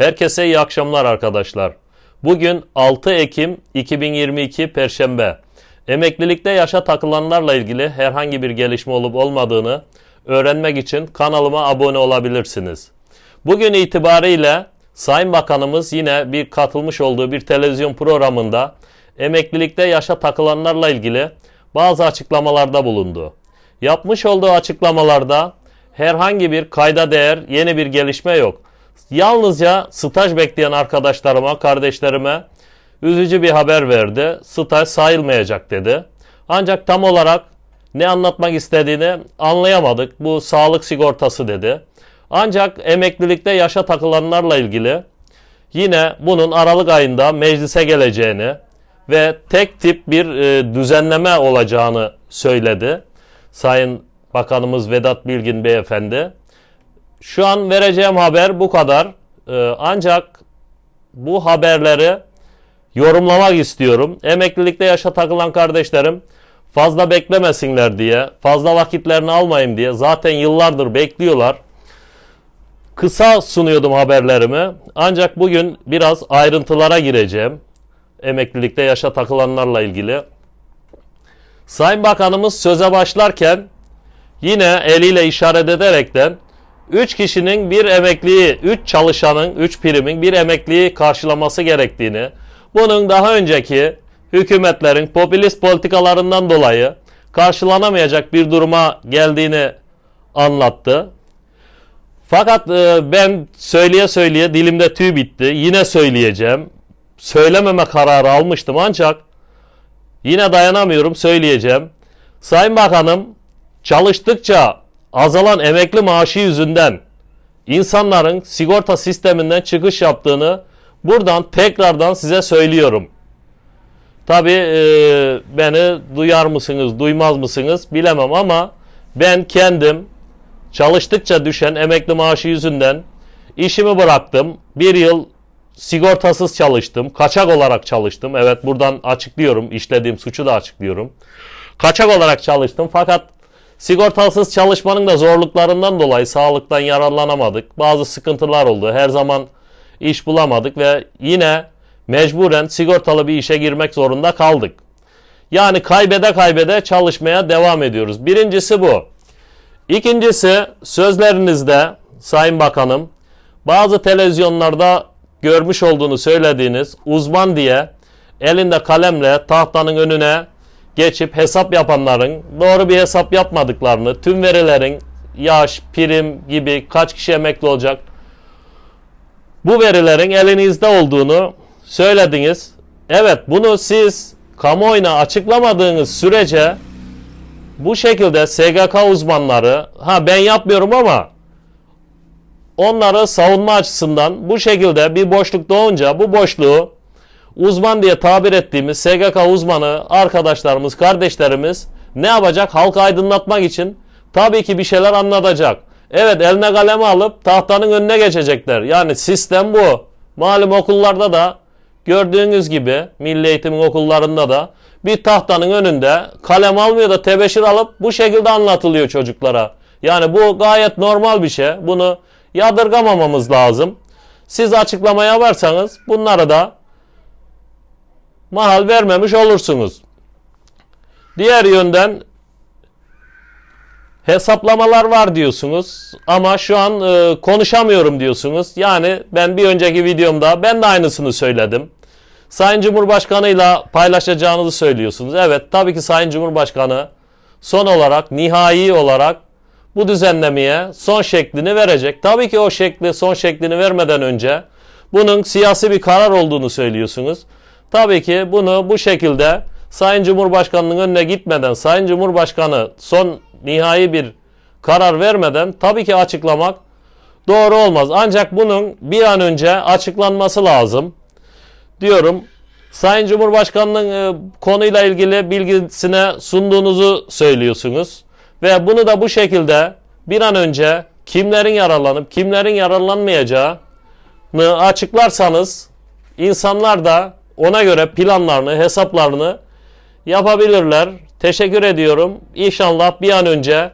Herkese iyi akşamlar arkadaşlar. Bugün 6 Ekim 2022 Perşembe. Emeklilikte yaşa takılanlarla ilgili herhangi bir gelişme olup olmadığını öğrenmek için kanalıma abone olabilirsiniz. Bugün itibariyle Sayın Bakanımız yine bir katılmış olduğu bir televizyon programında emeklilikte yaşa takılanlarla ilgili bazı açıklamalarda bulundu. Yapmış olduğu açıklamalarda herhangi bir kayda değer yeni bir gelişme yok. Yalnızca staj bekleyen arkadaşlarıma, kardeşlerime üzücü bir haber verdi. Staj sayılmayacak dedi. Ancak tam olarak ne anlatmak istediğini anlayamadık. Bu sağlık sigortası dedi. Ancak emeklilikte yaşa takılanlarla ilgili yine bunun Aralık ayında meclise geleceğini ve tek tip bir e, düzenleme olacağını söyledi. Sayın Bakanımız Vedat Bilgin Beyefendi. Şu an vereceğim haber bu kadar. Ee, ancak bu haberleri yorumlamak istiyorum. Emeklilikte yaşa takılan kardeşlerim fazla beklemesinler diye, fazla vakitlerini almayayım diye zaten yıllardır bekliyorlar. Kısa sunuyordum haberlerimi. Ancak bugün biraz ayrıntılara gireceğim. Emeklilikte yaşa takılanlarla ilgili. Sayın Bakanımız söze başlarken yine eliyle işaret ederekten 3 kişinin bir emekliyi, 3 çalışanın, 3 primin bir emekliyi karşılaması gerektiğini, bunun daha önceki hükümetlerin popülist politikalarından dolayı karşılanamayacak bir duruma geldiğini anlattı. Fakat e, ben söyleye söyleye dilimde tüy bitti. Yine söyleyeceğim. Söylememe kararı almıştım ancak yine dayanamıyorum söyleyeceğim. Sayın Bakanım çalıştıkça azalan emekli maaşı yüzünden insanların sigorta sisteminden çıkış yaptığını buradan tekrardan size söylüyorum. Tabi beni duyar mısınız, duymaz mısınız bilemem ama ben kendim çalıştıkça düşen emekli maaşı yüzünden işimi bıraktım. Bir yıl sigortasız çalıştım. Kaçak olarak çalıştım. Evet buradan açıklıyorum. işlediğim suçu da açıklıyorum. Kaçak olarak çalıştım fakat Sigortasız çalışmanın da zorluklarından dolayı sağlıktan yararlanamadık. Bazı sıkıntılar oldu. Her zaman iş bulamadık ve yine mecburen sigortalı bir işe girmek zorunda kaldık. Yani kaybede kaybede çalışmaya devam ediyoruz. Birincisi bu. İkincisi sözlerinizde Sayın Bakanım bazı televizyonlarda görmüş olduğunu söylediğiniz uzman diye elinde kalemle tahtanın önüne geçip hesap yapanların doğru bir hesap yapmadıklarını, tüm verilerin yaş, prim gibi kaç kişi emekli olacak bu verilerin elinizde olduğunu söylediniz. Evet bunu siz kamuoyuna açıklamadığınız sürece bu şekilde SGK uzmanları ha ben yapmıyorum ama onları savunma açısından bu şekilde bir boşluk doğunca bu boşluğu uzman diye tabir ettiğimiz SGK uzmanı arkadaşlarımız, kardeşlerimiz ne yapacak? Halkı aydınlatmak için tabii ki bir şeyler anlatacak. Evet eline kalemi alıp tahtanın önüne geçecekler. Yani sistem bu. Malum okullarda da gördüğünüz gibi milli eğitimin okullarında da bir tahtanın önünde kalem almıyor da tebeşir alıp bu şekilde anlatılıyor çocuklara. Yani bu gayet normal bir şey. Bunu yadırgamamamız lazım. Siz açıklamaya varsanız bunları da mahal vermemiş olursunuz. Diğer yönden hesaplamalar var diyorsunuz ama şu an e, konuşamıyorum diyorsunuz. Yani ben bir önceki videomda ben de aynısını söyledim. Sayın Cumhurbaşkanı ile paylaşacağınızı söylüyorsunuz. Evet tabii ki Sayın Cumhurbaşkanı son olarak nihai olarak bu düzenlemeye son şeklini verecek. Tabii ki o şekli son şeklini vermeden önce bunun siyasi bir karar olduğunu söylüyorsunuz. Tabii ki bunu bu şekilde Sayın Cumhurbaşkanı'nın önüne gitmeden, Sayın Cumhurbaşkanı son nihai bir karar vermeden tabii ki açıklamak doğru olmaz. Ancak bunun bir an önce açıklanması lazım. Diyorum Sayın Cumhurbaşkanı'nın e, konuyla ilgili bilgisine sunduğunuzu söylüyorsunuz. Ve bunu da bu şekilde bir an önce kimlerin yararlanıp kimlerin yararlanmayacağını açıklarsanız insanlar da ona göre planlarını, hesaplarını yapabilirler. Teşekkür ediyorum. İnşallah bir an önce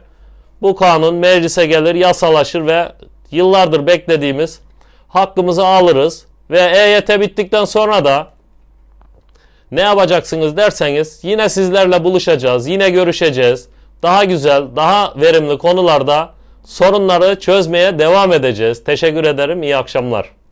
bu kanun meclise gelir, yasalaşır ve yıllardır beklediğimiz hakkımızı alırız ve EYT bittikten sonra da ne yapacaksınız derseniz yine sizlerle buluşacağız, yine görüşeceğiz. Daha güzel, daha verimli konularda sorunları çözmeye devam edeceğiz. Teşekkür ederim, iyi akşamlar.